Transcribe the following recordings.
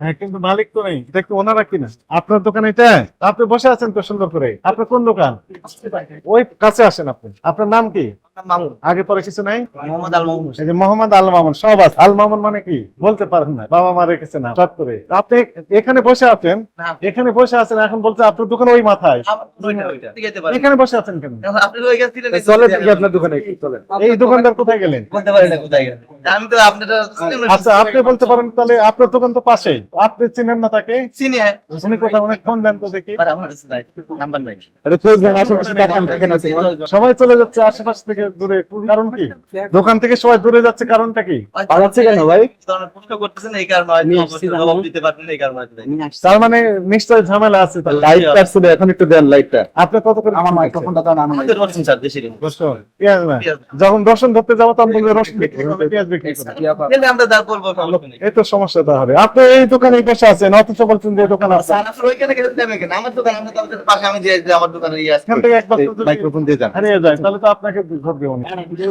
হ্যাঁ কিন্তু মালিক তো নেই। এটা কি ওনারা কিনা। আপনার দোকান এটা? আপনি বসে আছেন তো সুন্দর করে। আপনার কোন দোকান? ওই কাছে আসেন আপনি। আপনার নাম কি? মামুন। আগে পরে কিছু নাই? মোহাম্মদ আল মামুন এই যে মোহাম্মদ আল মামুন সব আছে। আল মামুন মানে কি? বলতে পারেন না। বাবা মা রেখেছে না চট করে। আপনি এখানে বসে আছেন? এখানে বসে আছেন এখন বলতে আপনার দোকান ওই মাথায়। পারেন। এখানে বসে আছেন কেন? আপনি ওই চলেন আপনার দোকানে। চলেন। এই দোকানদার কোথায় গেলেন? বলতে পারি না কোথায় গেছে আমি তো আপনারা আচ্ছা আপনি বলতে পারেন তাহলে আপনার দোকান তো পাশেই। আপনি চিনেন না তাকে? চিনি হ্যাঁ। উনি কোথাও অনেক ফোন দেন তো দেখি। আর আমার কাছে নাই। নাম্বার নাই। সবাই চলে যাচ্ছে আশেপাশ থেকে দূরে কারণ কি? দোকান থেকে সবাই দূরে যাচ্ছে কারণটা কি? পালাচ্ছে কেন ভাই? প্রশ্ন করতেছেন এই কারণে হয়তো নিয়ে অবশ্যই এসেছি জবাব দিতে পারবেন এই কারণে তার মানে নিশ্চয় ঝামেলা আছে তাহলে। লাইটটা এখন একটু দেন লাইটটা আপনি কত করে আমার মাইক্রোফোনটা তো আমাদের রসুন স্যার। যখন রসুন ধরতে যাব তখন বলবে রসুন বিক্রি করবে, পেঁয়াজ বিক্রি আমরা এই তো সমস্যা তাহলে। আপনি এই দোকানে বসে আছেন অথচ বলছেন যে এই দোকান আছে। ওইখানে গেলে কেন? আমার দোকান, দোকানের পাশে আমি যে- আমার দোকানে ইয়ে আছে। একবার মাইক্রোফোন দিয়ে যান। হারিয়ে যায়। তাহলে তো আপনাকে ধরবে উনি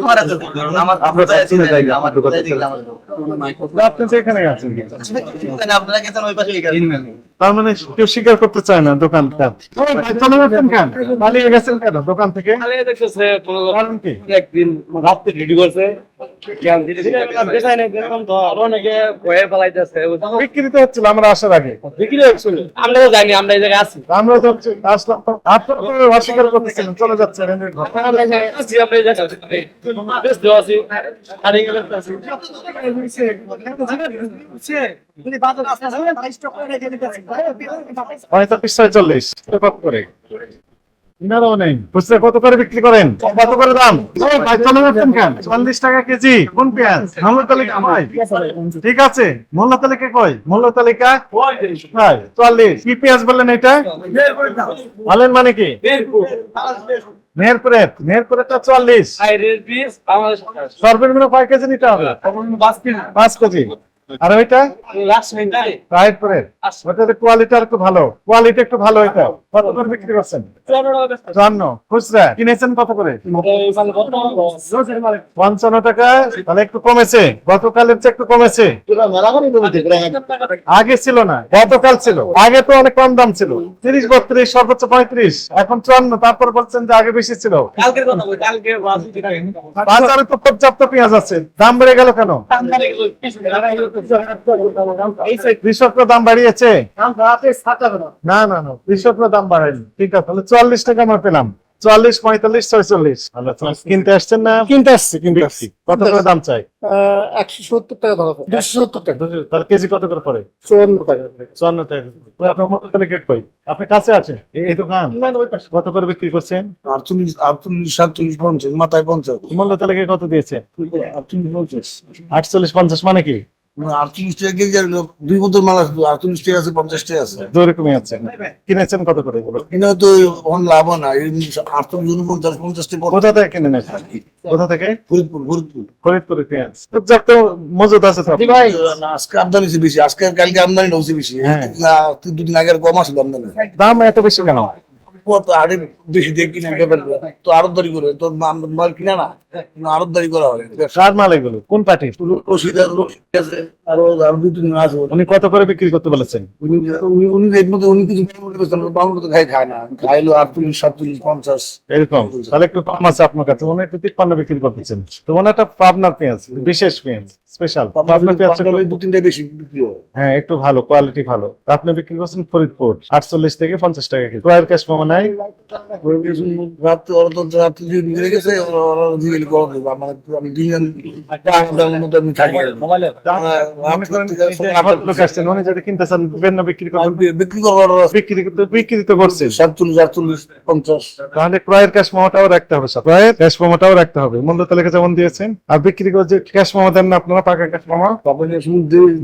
আমার আছে দোকান, আমার আমরা কোথায় আছে শুনে যাই, জানি না, আমার আমার দোকানে কোথায় দেখলে আমার দোকান। আপনি তো এখানে আছেন। আপনারা গেছেন ওই পাশে তার মানে কেউ স্বীকার করতে চায় না দোকানটা। চলে যাচ্ছেন কেন? পালিয়ে গেছেন কেন দোকান থেকে? কারণ কি? একদিন রাত্রে রেডি করছে। জ্ঞান দিতে দিতে বেচাই নাই দেখলাম তো। আরও অনেকে ভয়ে পালাইতেছে। বিক্রি তো হচ্ছিল আমরা আসার আগে। বিক্রি হচ্ছিল। আমরা তো জানি আমরা এই জায়গায় আছি। আমরা তো আসলাম। তো অস্বীকার করতেছিলেন চলে যাচ্ছেন এমনি ঘর। আমরা এই জায়গায় আছি আমরা এই জায়গায় আছি। ব্যস্ত আছি। হারিয়ে গেলে আছি। পঁয়তাল্লিশ ছয়চল্লিশ করে। ইনারাও নেই। খুচরা কত করে বিক্রি করেন? কত করে দাম? চল্লিশ টাকা কেজি কোন পেঁয়াজ? মূল্য তালিকা ঠিক আছে মূল্য তালিকা কয় মূল্য তালিকা চুয়াল্লিশ কি পেঁয়াজ বললেন এটা? বলেন মানে কি? চুয়াল্লিশ আইরের সর্বনিম্ন কয় কেজি নিতে হবে? পাঁচ কেজি। আর ওইটা? নাই রাইটপুরের কোয়ালিটি আর একটু ভালো। কোয়ালিটি একটু ভালো এটা। কত করে বিক্রি করছেন? চুয়ান্ন খুচরা। কিনেছেন কত করে? পঞ্চান্ন টাকা। তাহলে একটু কমেছে। গতকালের চেয়ে একটু কমেছে। আগে ছিল না। গতকাল ছিল। আগে তো অনেক কম দাম ছিল। তিরিশ বত্রিশ সর্বোচ্চ পঁয়ত্রিশ। এখন চুয়ান্ন। তারপর বলছেন যে আগে বেশি ছিল। কালকের কথা বলি কালকে বাসি বাজারে তো পর্যাপ্ত পেঁয়াজ আছে। দাম বেড়ে গেল কেন? কৃষকরা দাম বাড়িয়েছে? না না না কৃষকরা দাম বাড়ায়নি। ঠিক আছে তাহলে চুয়াল্লিশ টাকা আমরা পেলাম। চুয়াল্লিশ পঁয়তাল্লিশ ছয়চল্লিশ। কিনতে আসছেন না? কিনতে আসছি কিনতে আসছি। কত করে দাম চাই? একশো সত্তর টাকা ধরা দুশো সত্তর টাকা। তার কেজি কত করে পড়ে? চুয়ান্ন টাকা চুয়ান্ন টাকা। আপনার মতো তাহলে গেট কই আপনি কাছে আছে এই এই দোকান? কত করে বিক্রি করছেন? আটচল্লিশ আটচল্লিশ সাতচল্লিশ পঞ্চাশ মাথায় পঞ্চাশ। মূল্য কত দিয়েছে? আটচল্লিশ পঞ্চাশ। আটচল্লিশ পঞ্চাশ মানে কি? আটচল্লিশ টাকা কেজি আর দুই বোতল মাল আসবে আটচল্লিশ টাকা আছে পঞ্চাশ টাকা আছে। দুই রকমই আছে কিনেছেন কত করে এগুলো? তো অন লাভ না এই আটচল্লিশ উনপঞ্চাশ পঞ্চাশ টাকা কোথা থেকে কিনে নেন কোথা থেকে? ফরিদপুর ফরিদপুর। ফরিদপুরে পেঁয়াজ পর্যাপ্ত মজুদ আছে আজকে আমদানি হচ্ছে বেশি। আজকে কালকে আমদানি হচ্ছে বেশি। হ্যাঁ। দুদিন আগে কম আসলো আমদানি। দাম এত বেশি কেন? কত আরে বেশি দিয়ে কিনে খেতে তো আরতদারি তোর মাল- কিনা না আরতদারি করা হয়। কার মাল এগুলো কোন পার্টির? রশিদ আছে আরও আরও দুই তিন আছে। উনি কত করে বিক্রি করতে বলেছেন? উনি উনি- উনি রেট উনি কিছু মনে তো খাই খায় না। খাইলো পঞ্চাশ। এরকম। তাহলে একটু কম আছে আপনার কাছে মনে হয় একটু তিপ্পান্ন বিক্রি করতেছেন। তো মনে একটা পাবনার পেঁয়াজ বিশেষ পেঁয়াজ স্পেশাল পাবনার পেঁয়াজ দু তিনটা বেশি বিক্রি হয়। হ্যাঁ একটু ভালো কোয়ালিটি ভালো। আপনি বিক্রি করছেন ফরিদপুর আটচল্লিশ থেকে পঞ্চাশ টাকা ক্রয়ের ক্যাশ পাবো নাই। রাত্রে ওরা তো রাত্রে যে ঘুরে গেছে ওরা ওরা দিয়ে গরম দেবো আমার আমি দুইজন দামের মতো আমি থাকি। করেন এই যে আবার লোক আসছেন উনি যদি কিনতে চান বিভিন্ন বিক্রি করবেন। বিক্রি বিক্রি তো করছেন সাতচল্লিশ আটচল্লিশ পঞ্চাশ। তাহলে ক্রয়ের ক্যাশ মামাটাও রাখতে হবে সাথে ক্রয়ের? ক্যাশ মোমোটাও রাখতে হবে। মূল্য তালিকা যেমন দিয়েছেন। আর বিক্রি করে যে ক্যাশ মামা দেন না আপনারা পাকা ক্যাশ মামা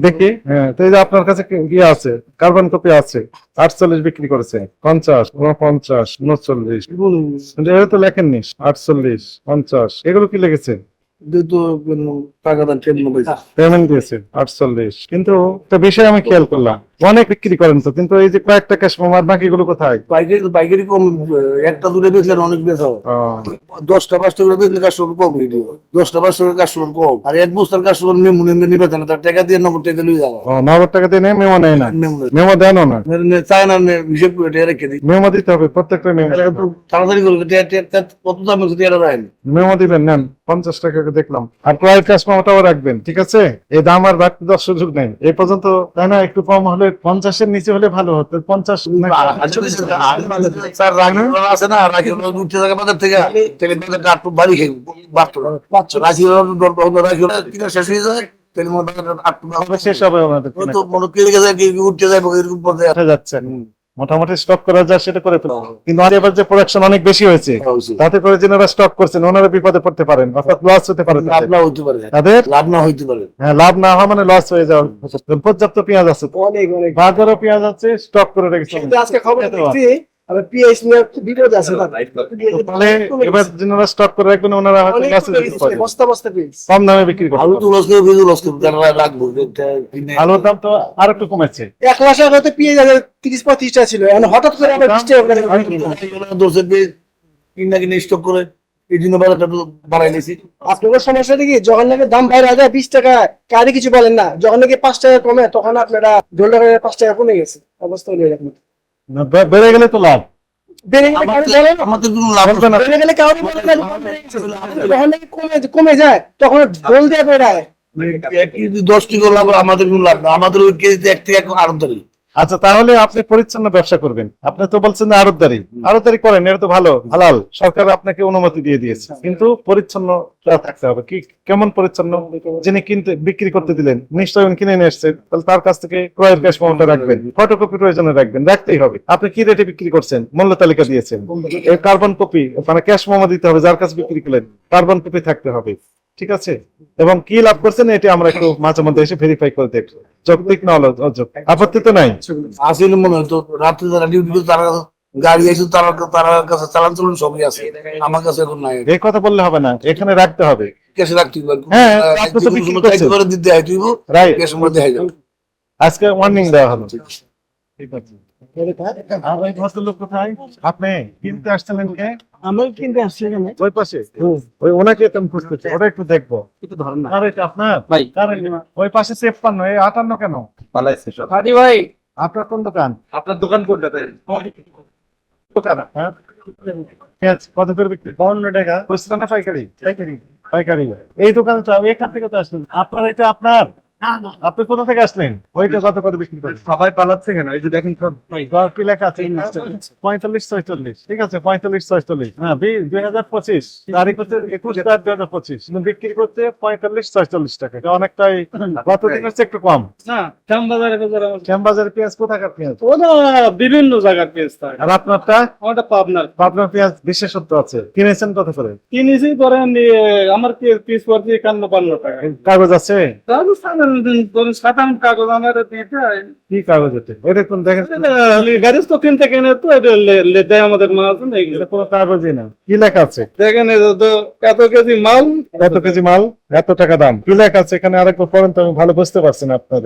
দেখি। হ্যাঁ তো এই যে আপনার কাছে কি- ইয়ে আছে কার্বন কপি আছে আটচল্লিশ বিক্রি করেছে পঞ্চাশ উনপঞ্চাশ উনচল্লিশ। এগুলো তো লেখেননি আটচল্লিশ পঞ্চাশ। এগুলো কি লেগেছে? তো টাকা দান পেমেন্ট দিয়েছে আটচল্লিশ। কিন্তু একটা বিষয় আমি খেয়াল করলাম অনেক বিক্রি করেন তো কিন্তু এই যে কয়েকটা ক্যাশ মামার বাকিগুলো কোথায়? পাইকারি পাইকারি কম একটা দুটো বেচলে অনেক বেচা দশটা পাঁচটা করে বেচলে কাস্টমার কম ভিডিও দশটা পাঁচটা করে কাস্টমার কম। আর এক বস্তার কাস্টমার মেমু নেমে নিবে না তার টাকা দিয়ে নগদ টাকা লুই যাওয়া। নগদ টাকা দিয়ে নেই মেমো নেয় না? মেমু দেন না চায় না হিসেব করে টাকা রেখে দিই মেমো দিতে হবে প্রত্যেকটা মেমো তাড়াতাড়ি করে টাকা- টাকা- টাকা- কত দাম হচ্ছে টাকা দেয়। মেমো দিবেন নেন পঞ্চাশ টাকা দেখলাম। আর ক্রয়ের ক্যাশ মামাটাও রাখবেন ঠিক আছে? এই দাম আর বাড়তে দেওয়ার সুযোগ নেই। এই পর্যন্ত তাই না একটু কম হলে পঞ্চাশের নিচে হলে ভালো হতো পঞ্চাশ স্যার আছে না? রাখি ওরা উঠতে থাকে বাজার থেকে। বাড়ি খেয়ে বাড়তো। কিনা শেষ হয়ে যায়। শেষ হবে আমাদের তো মনে কেড়ে গেছে উঠতে যায় এরকম পর্যায়ে দেখা যাচ্ছে। মোটামুটি স্টক করা যায় সেটা করে ফেলব। কিন্তু আর এবার যে প্রোডাকশন অনেক বেশি হয়েছে তাতে করে যারা স্টক করছেন ওনারা বিপদে পড়তে পারেন অর্থাৎ লস হতে পারে লাভ তাদের। না হইতে পারে। তাদের লাভ না হইতে পারে। হ্যাঁ লাভ না হওয়া মানে লস হয়ে যাওয়া। পর্যাপ্ত পেঁয়াজ আছে। অনেক অনেক। বাজারও পেঁয়াজ আছে স্টক করে রেখেছে। আজকে খবর দেখছি আবার পিএস নিয়ে বিপদ আছে তাহলে এবার যারা স্টক করে রাখবেন ওনারা হয়তো অনেক লসে কমে যেতে গেছে, পারে। বস্তা বস্তা পেয়েছে কম দামে বিক্রি করতে আলু তো লস করে বিজু লস করে তারা রাখব আলুর দাম তো আর একটু কমেছে। এক মাস আগে হয়তো পিএস আগে তিরিশ পঁয়ত্রিশটা ছিল এখন হঠাৎ করে আবার বিশ টাকা করে দোষের কিনা কিনে স্টক করে এই জন্য বাজারটা একটু বাড়াই নিয়েছি। আপনাদের সমস্যাটা কি? যখন নাকি দাম বাইরে যায় বিশ টাকা কারে কিছু বলেন না। যখন নাকি পাঁচ টাকা কমে তখন আপনারা ধরলে পাঁচ টাকা কমে গেছে। অবস্থা হলো এরকম। বেড়ে গেলে তো লাভ। কমে কমে যায়। তখন দোল দিয়ে বেড়ায়। এক কেজি দশ টাকা লাভ আমাদের কোনো লাভ না আমাদের ওই কেজিতে এক থেকে আরও ধরি আচ্ছা তাহলে আপনি পরিচ্ছন্ন ব্যবসা করবেন। আপনি তো বলছেন না আড়তদারি। আড়তদারি করেন, এটা তো ভালো, হালাল। সরকার আপনাকে অনুমতি দিয়ে দিয়েছে। কিন্তু পরিচ্ছন্ন থাকতে হবে। কি, কেমন পরিচ্ছন্ন? যিনি কিনতে, বিক্রি করতে দিলেন নিশ্চয় উনি কিনে নিয়ে এসছেন। তাহলে তার কাছ থেকে ক্রয়ের ক্যাশ মাউন্টটা রাখবেন। ফটোকপি প্রয়োজনে রাখবেন। রাখতেই হবে। আপনি কি রেটে বিক্রি করছেন? মূল্য তালিকা দিয়েছেন। কার্বন কপি মানে ক্যাশ মামা দিতে হবে যার কাছে বিক্রি করলেন। কার্বন কপি থাকতে হবে। ঠিক আছে? এবং কি লাভ করছেন এটা আমরা একটু মাঝে মধ্যে এসে ভেরিফাই করে দেখব। যৌক্তিক না হলো আপত্তি তো নাই। আসলে মনে হতো রাত্রে যারা ডিউটি তারা গাড়ি আছে তারা তারা কাছে চালান চলুন সবই আছে। আমার কাছে এখন নাই। এই কথা বললে হবে না এখানে রাখতে হবে। ক্যাশে রাখতে হবে হ্যাঁ, দিতে হয় তুই রাইট ক্যাশের মধ্যে আজকে ওয়ার্নিং দেওয়া হলো। ঠিক আছে। আর ভদ্রলোক কোথায়? আপনি কিনতে আসছিলেন কে? আমরা কিনতে আসছি এখানে। ওই পাশে? ওই ওনাকে তুমি খুঁজতেছে ওটা একটু দেখব। একটু ধরেন না। আর আপনার? ভাই। ওই পাশে তেপ্পান্ন এই আটান্ন কেন? পালাইছে সব। হাদি ভাই। আপনার কোন দোকান? আপনার দোকান কোনটা তাই? দোকান। হ্যাঁ। কত করে বিক্রি? বাউন্ন টাকা। খুচরা না পাইকারি? পাইকারি। পাইকারি। এই দোকানে তো এখান থেকে তো আসলেন আপনার এটা আপনার? আপনি কোথা থেকে আসলেন? ওইটা কত করে বিক্রি করেন? সবাই পালাচ্ছে কেন? এই যে দেখেন সব দর কি লেখা আছে? পঁয়তাল্লিশ ছয়চল্লিশ। ঠিক আছে পঁয়তাল্লিশ ছয়চল্লিশ। হ্যাঁ দুই হাজার পঁচিশ। তারিখ হচ্ছে একুশ চার দুই হাজার পঁচিশ। বিক্রি করতে পঁয়তাল্লিশ ছয়চল্লিশ টাকা। এটা অনেকটাই গতদিন হচ্ছে একটু কম। না শ্যামবাজারে পেঁয়াজ কোথাকার পেঁয়াজ? ওটা বিভিন্ন জায়গার পেজ থাকে আর আপনারটা? আমারটা পাবনার। আপনার পেঁয়াজ বিশেষত্ব আছে। কিনেছেন কত করে? কিনেছি ধরেন আমার পিস পড়ছে একান্ন বান্ন টাকা। কাগজ আছে? কাগজ আমার কি কাগজ এটা ওইটা কোন দেখেন। গাড়ি তো কিনতে কেনে তো এটা দেয় আমাদের মাল কোনো কাগজই না। কি লেখা আছে? দেখেন এত কেজি মাল। এত কেজি মাল এত টাকা দাম। কি লেখা আছে? এখানে আরেকবার পড়েন তো আমি ভালো বুঝতে পারছি না আপনাদের।